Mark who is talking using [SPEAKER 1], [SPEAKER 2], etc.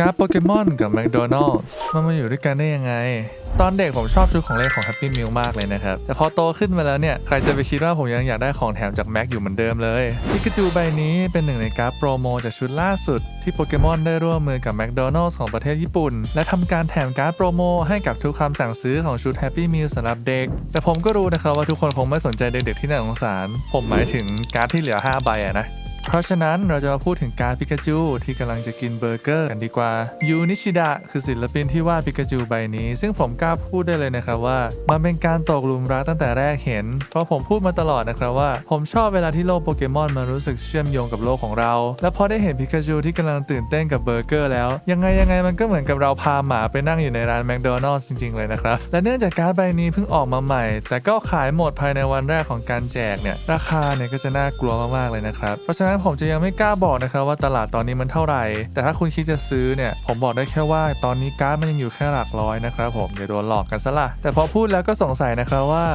[SPEAKER 1] การ์ดโปเกมอนกับแมคโดนัลด์มันมาอยู่ด้วยกันได้ยังไง ตอนเด็กผมชอบชุดของเล่นของ Happy Meal มากเลยนะครับ แต่พอโตขึ้นมาแล้วเนี่ย ใครจะไปคิดว่าผมยังอยากได้ของแถมจากแม็กอยู่เหมือนเดิมเลยพิกาจูใบนี้เป็นหนึ่งในการ์ดโปรโมจากชุดล่าสุด ที่โปเกมอนได้ร่วมมือกับแมคโดนัลด์ของประเทศญี่ปุ่น และทำการแถมการ์ดโปรโมให้กับทุกคำสั่งซื้อของชุด Happy Meal สำหรับเด็ก แต่ผมก็รู้นะครับว่าทุกคนคงไม่สนใจเด็กๆที่น่าสงสาร ผมหมายถึงการ์ดที่เหลือ 5 ใบอะนะ เพราะฉะนั้นเราจะมาพูดถึงการดปิกาจูที่กำลังจะกินเบอร์เกอร์กันดีกว่ายูนิชิดะคือศิลปินที่วาดปิกาจูใบนี้ ซึ่งผมกล้าพูดได้เลยนะครับว่า มันเป็นการตกหลุมรักตั้งแต่แรกเห็น เพราะผมพูดมาตลอดนะครับว่า ผมชอบเวลาที่โลกโปเกมอนมันรู้สึกเชื่อมโยงกับโลกของเรา และพอได้เห็นปิกาจูที่กำลังตื่นเต้นกับเบอร์เกอร์แล้ว ยังไงยังไงมันก็เหมือนกับเราพาหมาไปนั่งอยู่ในร้านแมคโดนัลล์จริงๆเลยนะครับและเนื่องจากการดใบนี้เพิ่งออกมาใหม่ แต่ก็ขายหมดภายในวันแรกของการแจกเนี่ยราคาเนี่ยก็จะน่ากลัวมากๆเลยนะครับเพราะฉะนั้นผมจะยังไม่กล้าบอกนะครับว่าตลาดตอนนี้มันเท่าไหร่ แต่ถ้าคุณคิดจะซื้อเนี่ยผมบอกได้แค่ว่าตอนนี้การ์ดมันยังอยู่แค่หลักร้อยนะครับผมอย่าโดนหลอกกันซะละแต่พอพูดแล้วก็สงสัยนะครับว่า